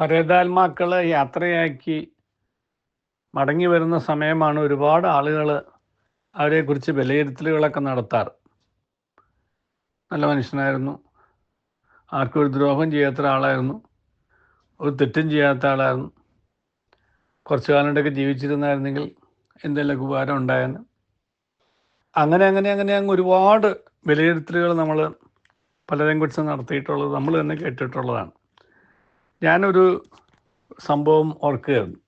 പരേതാത്മാക്കളെ യാത്രയാക്കി മടങ്ങി വരുന്ന സമയമാണ് ഒരുപാട് ആളുകൾ അവരെക്കുറിച്ച് വിലയിരുത്തലുകളൊക്കെ നടത്താറ്. നല്ല മനുഷ്യനായിരുന്നു. ആർക്കും ഒരു ദ്രോഹം ചെയ്യാത്ത ഒരാളായിരുന്നു ഒരു തെറ്റും ചെയ്യാത്ത ആളായിരുന്നു. കുറച്ചു കാലമുണ്ടൊക്കെ ജീവിച്ചിരുന്നായിരുന്നെങ്കിൽ എന്തെങ്കിലുമൊക്കെ ഉപകാരം ഉണ്ടായെന്ന്. അങ്ങനെ അങ്ങനെ അങ്ങനെ അങ്ങ് ഒരുപാട് വിലയിരുത്തലുകൾ നമ്മൾ പലരെയും കുറിച്ച് നടത്തിയിട്ടുള്ളത് നമ്മൾ തന്നെ കേട്ടിട്ടുള്ളതാണ്. ഞാനൊരു സംഭവം ഓർക്കുകയായിരുന്നു.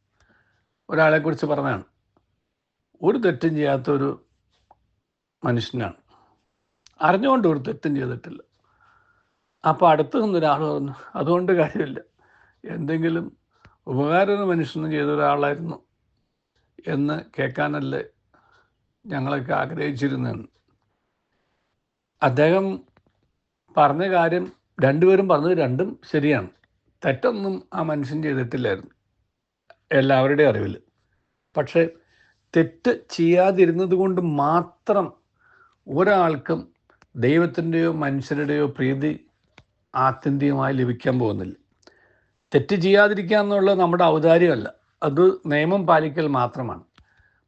ഒരാളെക്കുറിച്ച് പറഞ്ഞാണ് ഒരു തെറ്റും ചെയ്യാത്തൊരു മനുഷ്യനാണ്. അറിഞ്ഞുകൊണ്ട് ഒരു തെറ്റും ചെയ്തിട്ടില്ല. അപ്പോൾ അടുത്ത് നിന്നൊരാൾ പറഞ്ഞു അതുകൊണ്ട് കാര്യമില്ല. എന്തെങ്കിലും ഉപകാരം മനുഷ്യന് ചെയ്ത ഒരാളായിരുന്നു എന്ന് കേൾക്കാനല്ലേ ഞങ്ങളൊക്കെ ആഗ്രഹിച്ചിരുന്നെന്ന് അദ്ദേഹം പറഞ്ഞ കാര്യം രണ്ടുപേരും പറഞ്ഞത് രണ്ടും ശരിയാണ്. തെറ്റൊന്നും ആ മനുഷ്യൻ ചെയ്തിട്ടില്ലായിരുന്നു എല്ലാവരുടെയും അറിവിൽ പക്ഷേ തെറ്റ് ചെയ്യാതിരുന്നത് കൊണ്ട് മാത്രം ഒരാൾക്കും ദൈവത്തിന്റെയോ മനുഷ്യരുടെയോ പ്രീതി ആത്യന്തികമായി ലഭിക്കാൻ പോകുന്നില്ല. തെറ്റ് ചെയ്യാതിരിക്കുക എന്നുള്ളത് നമ്മുടെ ഔദാര്യമല്ല. അത് നിയമം പാലിക്കൽ മാത്രമാണ്.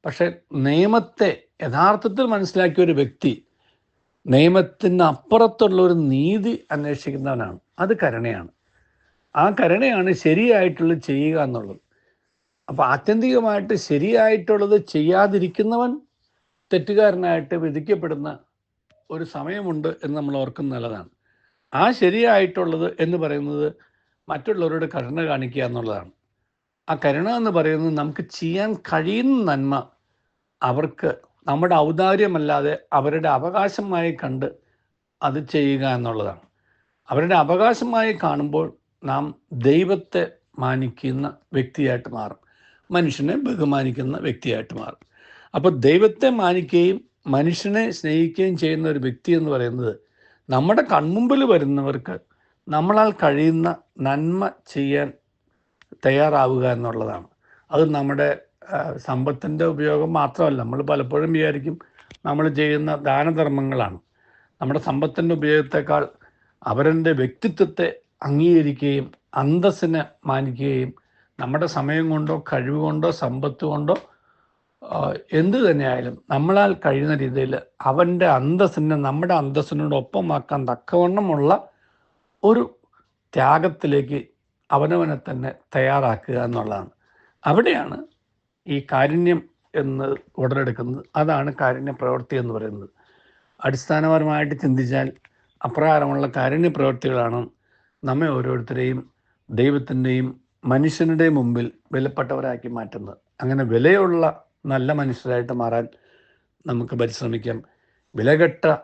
പക്ഷേ നിയമത്തെ യഥാർത്ഥത്തിൽ മനസ്സിലാക്കിയ ഒരു വ്യക്തി നിയമത്തിന് അപ്പുറത്തുള്ള ഒരു നീതി അന്വേഷിക്കുന്നവനാണ്. അത് കരുണയാണ്. ആ കരുണയാണ് ശരിയായിട്ടുള്ളത് ചെയ്യുക എന്നുള്ളത്. അപ്പോൾ ആത്യന്തികമായിട്ട് ശരിയായിട്ടുള്ളത് ചെയ്യാതിരിക്കുന്നവൻ തെറ്റുകാരനായിട്ട് വിധിക്കപ്പെടുന്ന ഒരു സമയമുണ്ട് എന്ന് നമ്മൾ ഓർക്കുന്ന നല്ലതാണ്. ആ ശരിയായിട്ടുള്ളത് എന്ന് പറയുന്നത് മറ്റുള്ളവരോട് കരുണ കാണിക്കുക എന്നുള്ളതാണ്. ആ കരുണ എന്ന് പറയുന്നത് നമുക്ക് ചെയ്യാൻ കഴിയുന്ന നന്മ അവർക്ക് നമ്മുടെ ഔദാര്യമല്ലാതെ അവരുടെ അവകാശമായി കണ്ട് അത് ചെയ്യുക എന്നുള്ളതാണ്. അവരുടെ അവകാശമായി കാണുമ്പോൾ നാം ദൈവത്തെ മാനിക്കുന്ന വ്യക്തിയായിട്ട് മാറും. മനുഷ്യനെ ബഹുമാനിക്കുന്ന വ്യക്തിയായിട്ട് മാറും. അപ്പോൾ ദൈവത്തെ മാനിക്കുകയും മനുഷ്യനെ സ്നേഹിക്കുകയും ചെയ്യുന്ന ഒരു വ്യക്തി എന്ന് പറയുന്നത് നമ്മുടെ കൺമുമ്പിൽ വരുന്നവർക്ക് നമ്മളാൽ കഴിയുന്ന നന്മ ചെയ്യാൻ തയ്യാറാവുക എന്നുള്ളതാണ്. അത് നമ്മുടെ സമ്പത്തിന്റെ ഉപയോഗം മാത്രമല്ല. നമ്മൾ പലപ്പോഴും വിചാരിക്കും നമ്മൾ ചെയ്യുന്ന ദാനധർമ്മങ്ങളാണ്. നമ്മുടെ സമ്പത്തിന്റെ ഉപയോഗത്തെക്കാൾ അവരുടെ വ്യക്തിത്വത്തെ അംഗീകരിക്കുകയും അന്തസ്സിനെ മാനിക്കുകയും നമ്മുടെ സമയം കൊണ്ടോ കഴിവ് കൊണ്ടോ സമ്പത്ത് കൊണ്ടോ എന്ത് തന്നെയായാലും നമ്മളാൽ കഴിയുന്ന രീതിയിൽ അവന്റെ അന്തസ്സിനെ നമ്മുടെ അന്തസ്സിനോടൊപ്പമാക്കാൻ തക്കവണ്ണമുള്ള ഒരു ത്യാഗത്തിലേക്ക് അവനവനെ തന്നെ തയ്യാറാക്കുക എന്നുള്ളതാണ്. അവിടെയാണ് ഈ കാരുണ്യം എന്ന് ഉടലെടുക്കുന്നത്. അതാണ് കാരുണ്യ പ്രവൃത്തി എന്ന് പറയുന്നത്. അടിസ്ഥാനപരമായിട്ട് ചിന്തിച്ചാൽ അപ്രകാരമുള്ള കാരുണ്യ പ്രവൃത്തികളാണ് നമ്മെ ഓരോരുത്തരെയും ദൈവത്തിന്റെയും മനുഷ്യനുടെയും മുമ്പിൽ വിലപ്പെട്ടവരാക്കി മാറ്റുന്നത്. അങ്ങനെ വിലയുള്ള നല്ല മനുഷ്യരായിട്ട് മാറാൻ നമുക്ക് പരിശ്രമിക്കാം. വിലകെട്ട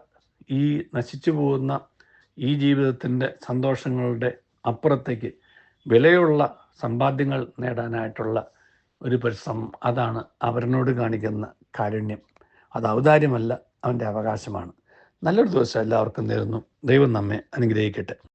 ഈ നശിച്ചു പോകുന്ന ഈ ജീവിതത്തിന്റെ സന്തോഷങ്ങളുടെ അപ്പുറത്തേക്ക് വിലയുള്ള സമ്പാദ്യങ്ങൾ നേടാനായിട്ടുള്ള ഒരു പരിശ്രമം. അതാണ് അവരനോട് കാണിക്കുന്ന കാരുണ്യം. അത് ഔദാര്യമല്ല അവന്റെ അവകാശമാണ്. നല്ലൊരു ദിവസം എല്ലാവർക്കും നേരുന്നു. ദൈവം നമ്മെ അനുഗ്രഹിക്കട്ടെ.